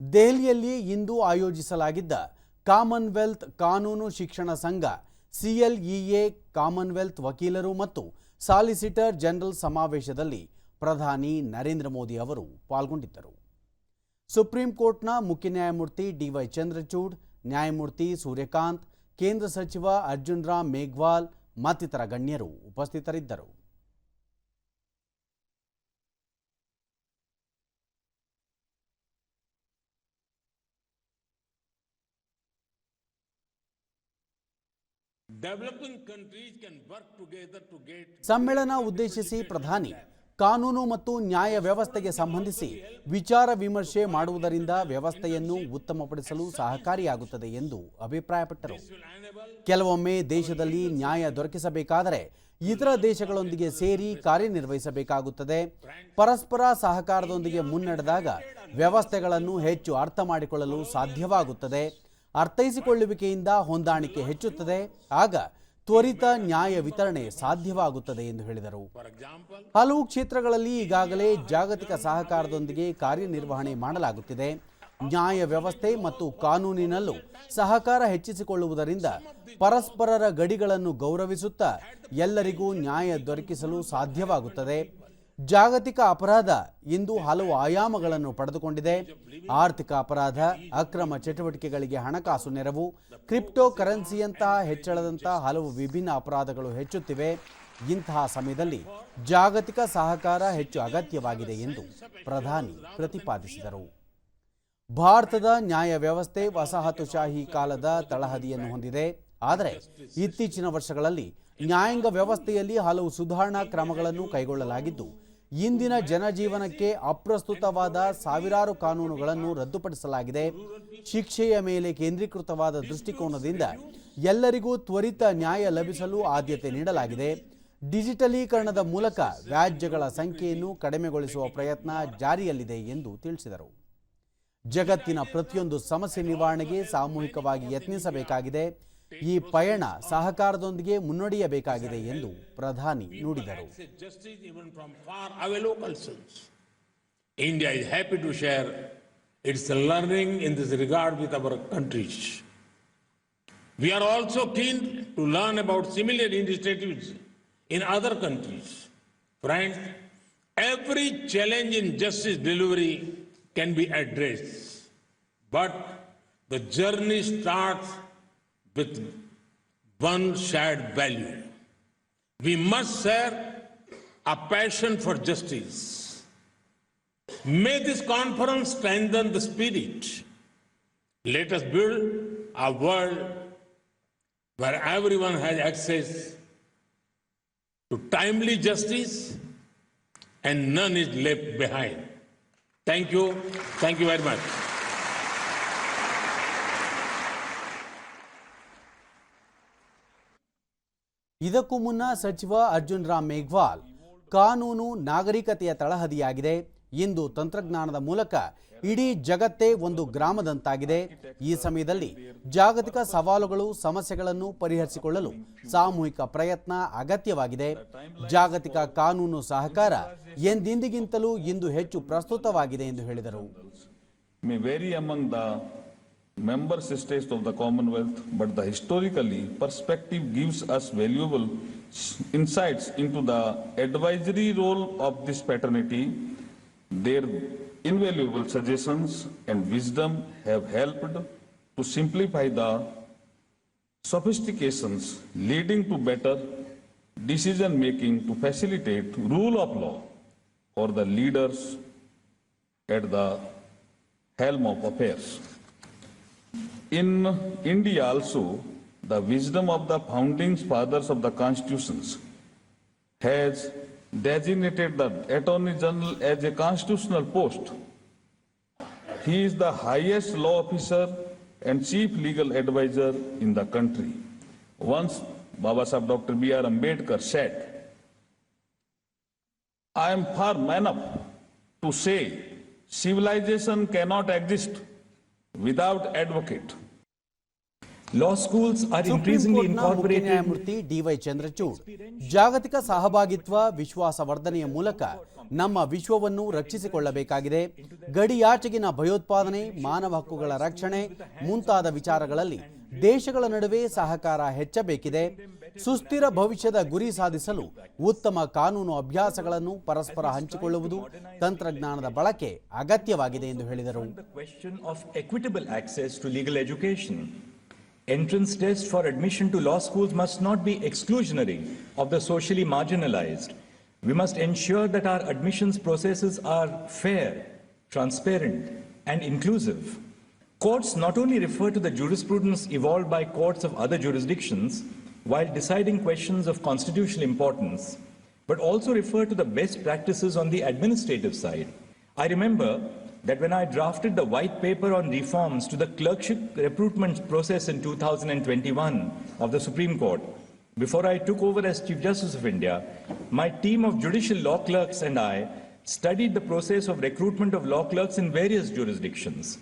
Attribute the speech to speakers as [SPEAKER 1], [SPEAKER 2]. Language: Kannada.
[SPEAKER 1] ದೆಹಲಿಯಲ್ಲಿ ಇಂದು ಆಯೋಜಿಸಲಾಗಿದ್ದ ಕಾಮನ್ವೆಲ್ತ್ ಕಾನೂನು ಶಿಕ್ಷಣ ಸಂಘ, ಸಿಎಲ್ಇಎ, ಕಾಮನ್ವೆಲ್ತ್ ವಕೀಲರು ಮತ್ತು ಸಾಲಿಸಿಟರ್ ಜನರಲ್ ಸಮಾವೇಶದಲ್ಲಿ ಪ್ರಧಾನಿ ನರೇಂದ್ರ ಮೋದಿ ಅವರು ಪಾಲ್ಗೊಂಡಿದ್ದರು. ಸುಪ್ರೀಂ ಕೋರ್ಟ್ನ ಮುಖ್ಯ ನ್ಯಾಯಮೂರ್ತಿ ಡಿವೈ ಚಂದ್ರಚೂಡ್, ನ್ಯಾಯಮೂರ್ತಿ ಸೂರ್ಯಕಾಂತ್, ಕೇಂದ್ರ ಸಚಿವ ಅರ್ಜುನ್ ರಾಮ್ ಮೇಘ್ವಾಲ್ ಮತ್ತಿತರ ಗಣ್ಯರು ಉಪಸ್ಥಿತರಿದ್ದರು. ಸಮ್ಮೇಳನ ಉದ್ದೇಶಿಸಿ ಪ್ರಧಾನಿ, ಕಾನೂನು ಮತ್ತು ನ್ಯಾಯ ವ್ಯವಸ್ಥೆಗೆ ಸಂಬಂಧಿಸಿ ವಿಚಾರ ವಿಮರ್ಶೆ ಮಾಡುವುದರಿಂದ ವ್ಯವಸ್ಥೆಯನ್ನು ಉತ್ತಮಪಡಿಸಲು ಸಹಕಾರಿಯಾಗುತ್ತದೆ ಎಂದು ಅಭಿಪ್ರಾಯಪಟ್ಟರು. ಕೆಲವೊಮ್ಮೆ ದೇಶದಲ್ಲಿ ನ್ಯಾಯ ದೊರಕಿಸಬೇಕಾದರೆ ಇತರ ದೇಶಗಳೊಂದಿಗೆ ಸೇರಿ ಕಾರ್ಯನಿರ್ವಹಿಸಬೇಕಾಗುತ್ತದೆ. ಪರಸ್ಪರ ಸಹಕಾರದೊಂದಿಗೆ ಮುನ್ನಡೆದಾಗ ವ್ಯವಸ್ಥೆಗಳನ್ನು ಹೆಚ್ಚು ಅರ್ಥ ಮಾಡಿಕೊಳ್ಳಲು ಸಾಧ್ಯವಾಗುತ್ತದೆ. ಅರ್ಥೈಸಿಕೊಳ್ಳುವಿಕೆಯಿಂದ ಹೊಂದಾಣಿಕೆ ಹೆಚ್ಚುತ್ತದೆ. ಆಗ ತ್ವರಿತ ನ್ಯಾಯ ವಿತರಣೆ ಸಾಧ್ಯವಾಗುತ್ತದೆ ಎಂದು ಹೇಳಿದರು. ಹಲವು ಕ್ಷೇತ್ರಗಳಲ್ಲಿ ಈಗಾಗಲೇ ಜಾಗತಿಕ ಸಹಕಾರದೊಂದಿಗೆ ಕಾರ್ಯನಿರ್ವಹಣೆ ಮಾಡಲಾಗುತ್ತಿದೆ. ನ್ಯಾಯ ವ್ಯವಸ್ಥೆ ಮತ್ತು ಕಾನೂನಿನಲ್ಲೂ ಸಹಕಾರ ಹೆಚ್ಚಿಸಿಕೊಳ್ಳುವುದರಿಂದ ಪರಸ್ಪರರ ಗಡಿಗಳನ್ನು ಗೌರವಿಸುತ್ತಾ ಎಲ್ಲರಿಗೂ ನ್ಯಾಯ ದೊರಕಿಸಲು ಸಾಧ್ಯವಾಗುತ್ತದೆ. ಜಾಗತಿಕ ಅಪರಾಧ ಇಂದು ಹಲವು ಆಯಾಮಗಳನ್ನು ಪಡೆದುಕೊಂಡಿದೆ. ಆರ್ಥಿಕ ಅಪರಾಧ, ಅಕ್ರಮ ಚಟುವಟಿಕೆಗಳಿಗೆ ಹಣಕಾಸು ನೆರವು ಕ್ರಿಪ್ಟೋ ಕರೆನ್ಸಿಯಂತಹ ಹೆಚ್ಚಳದಂತಹ ಹಲವು ವಿಭಿನ್ನ ಅಪರಾಧಗಳು ಹೆಚ್ಚುತ್ತಿವೆ. ಇಂತಹ ಸಮಯದಲ್ಲಿ ಜಾಗತಿಕ ಸಹಕಾರ ಹೆಚ್ಚು ಅಗತ್ಯವಾಗಿದೆ ಎಂದು ಪ್ರಧಾನಿ ಪ್ರತಿಪಾದಿಸಿದರು. ಭಾರತದ ನ್ಯಾಯ ವ್ಯವಸ್ಥೆ ವಸಾಹತುಶಾಹಿ ಕಾಲದ ತಳಹದಿಯನ್ನು ಹೊಂದಿದೆ. ಆದರೆ ಇತ್ತೀಚಿನ ವರ್ಷಗಳಲ್ಲಿ ನ್ಯಾಯಾಂಗ ವ್ಯವಸ್ಥೆಯಲ್ಲಿ ಹಲವು ಸುಧಾರಣಾ ಕ್ರಮಗಳನ್ನು ಕೈಗೊಳ್ಳಲಾಗಿದ್ದು ಇಂದಿನ ಜನಜೀವನಕ್ಕೆ ಅಪ್ರಸ್ತುತವಾದ ಸಾವಿರಾರು ಕಾನೂನುಗಳನ್ನು ರದ್ದುಪಡಿಸಲಾಗಿದೆ. ಶಿಕ್ಷೆಯ ಮೇಲೆ ಕೇಂದ್ರೀಕೃತವಾದ ದೃಷ್ಟಿಕೋನದಿಂದ ಎಲ್ಲರಿಗೂ ತ್ವರಿತ ನ್ಯಾಯ ಲಭಿಸಲು ಆದ್ಯತೆ ನೀಡಲಾಗಿದೆ. ಡಿಜಿಟಲೀಕರಣದ ಮೂಲಕ ವ್ಯಾಜ್ಯಗಳ ಸಂಖ್ಯೆಯನ್ನು ಕಡಿಮೆಗೊಳಿಸುವ ಪ್ರಯತ್ನ ಜಾರಿಯಲ್ಲಿದೆ ಎಂದು ತಿಳಿಸಿದರು. ಜಗತ್ತಿನ ಪ್ರತಿಯೊಂದು ಸಮಸ್ಯೆ ನಿವಾರಣೆಗೆ ಸಾಮೂಹಿಕವಾಗಿ ಯತ್ನಿಸಬೇಕಾಗಿದೆ. ಈ ಪಯಣ ಸಹಕಾರದೊಂದಿಗೆ ಮುನ್ನಡೆಯಬೇಕಾಗಿದೆ ಎಂದು ಪ್ರಧಾನಿ ನುಡಿದರು.
[SPEAKER 2] India is happy to share its learning in this regard with our countries. We are also keen to learn about similar initiatives in other countries. Friends, every challenge in justice delivery can be addressed, but the journey starts with one shared value. We must share a passion for justice. May this conference strengthen the spirit. Let us build a world where everyone has access to timely justice and none is left behind. Thank you. Thank you very much.
[SPEAKER 1] ಇದಕ್ಕೂ ಮುನ್ನ ಸಚಿವ ಅರ್ಜುನ್ ರಾಮ್ ಮೇಘ್ವಾಲ್ ಕಾನೂನು ನಾಗರಿಕತೆಯ ತಳಹದಿಯಾಗಿದೆ ಇಂದು ತಂತ್ರಜ್ಞಾನದ ಮೂಲಕ ಇಡೀ ಜಗತ್ತೇ ಒಂದು ಗ್ರಾಮದಂತಾಗಿದೆ. ಈ ಸಮಯದಲ್ಲಿ ಜಾಗತಿಕ ಸವಾಲುಗಳು, ಸಮಸ್ಯೆಗಳನ್ನು ಪರಿಹರಿಸಿಕೊಳ್ಳಲು ಸಾಮೂಹಿಕ ಪ್ರಯತ್ನ ಅಗತ್ಯವಾಗಿದೆ. ಜಾಗತಿಕ ಕಾನೂನು ಸಹಕಾರ ಎಂದಿಂದಿಗಿಂತಲೂ ಇಂದು ಹೆಚ್ಚು ಪ್ರಸ್ತುತವಾಗಿದೆ ಎಂದು ಹೇಳಿದರು.
[SPEAKER 3] Member states of the Commonwealth, but the historically perspective gives us valuable insights into the advisory role of this paternity. Their invaluable suggestions and wisdom have helped to simplify the sophistications leading to better decision making to facilitate rule of law for the leaders at the helm of affairs. In India also, the wisdom of the founding fathers of the constitutions has designated the Attorney General as a constitutional post. He is the highest law officer and chief legal advisor in the country. Once Baba Sahib Dr. B.R. Ambedkar said, I am firm enough to say civilization cannot exist without advocate.
[SPEAKER 4] Law schools are increasingly incorporated.
[SPEAKER 1] ನ್ಯಾಯಮೂರ್ತಿ ಡಿವೈ ಚಂದ್ರಚೂಡ್ ಜಾಗತಿಕ ಸಹಭಾಗಿತ್ವ ವಿಶ್ವಾಸ ವರ್ಧನೆಯ ಮೂಲಕ ನಮ್ಮ ವಿಶ್ವವನ್ನು ರಕ್ಷಿಸಿಕೊಳ್ಳಬೇಕಾಗಿದೆ ಗಡಿಯಾಚೆಗಿನ ಭಯೋತ್ಪಾದನೆ ಮಾನವ ಹಕ್ಕುಗಳ ರಕ್ಷಣೆ ಮುಂತಾದ ವಿಚಾರಗಳಲ್ಲಿ ದೇಶಗಳ ನಡುವೆ ಸಹಕಾರ ಹೆಚ್ಚಬೇಕಿದೆ ಸುಸ್ಥಿರ ಭವಿಷ್ಯದ ಗುರಿ ಸಾಧಿಸಲು ಉತ್ತಮ ಕಾನೂನು ಅಭ್ಯಾಸಗಳನ್ನು ಪರಸ್ಪರ ಹಂಚಿಕೊಳ್ಳುವುದು ತಂತ್ರಜ್ಞಾನದ ಬಳಕೆ ಅಗತ್ಯವಾಗಿದೆ ಎಂದು ಹೇಳಿದರು.
[SPEAKER 4] Entrance tests for admission to law schools must not be exclusionary of the socially marginalized. We must ensure that our admissions processes are fair, transparent, and inclusive. Courts not only refer to the jurisprudence evolved by courts of other jurisdictions while deciding questions of constitutional importance, but also refer to the best practices on the administrative side. I remember that when I drafted the white paper on reforms to the clerkship recruitment process in 2021 of the Supreme Court, before I took over as Chief Justice of India, my team of judicial law clerks and I studied the process of recruitment of law clerks in various jurisdictions.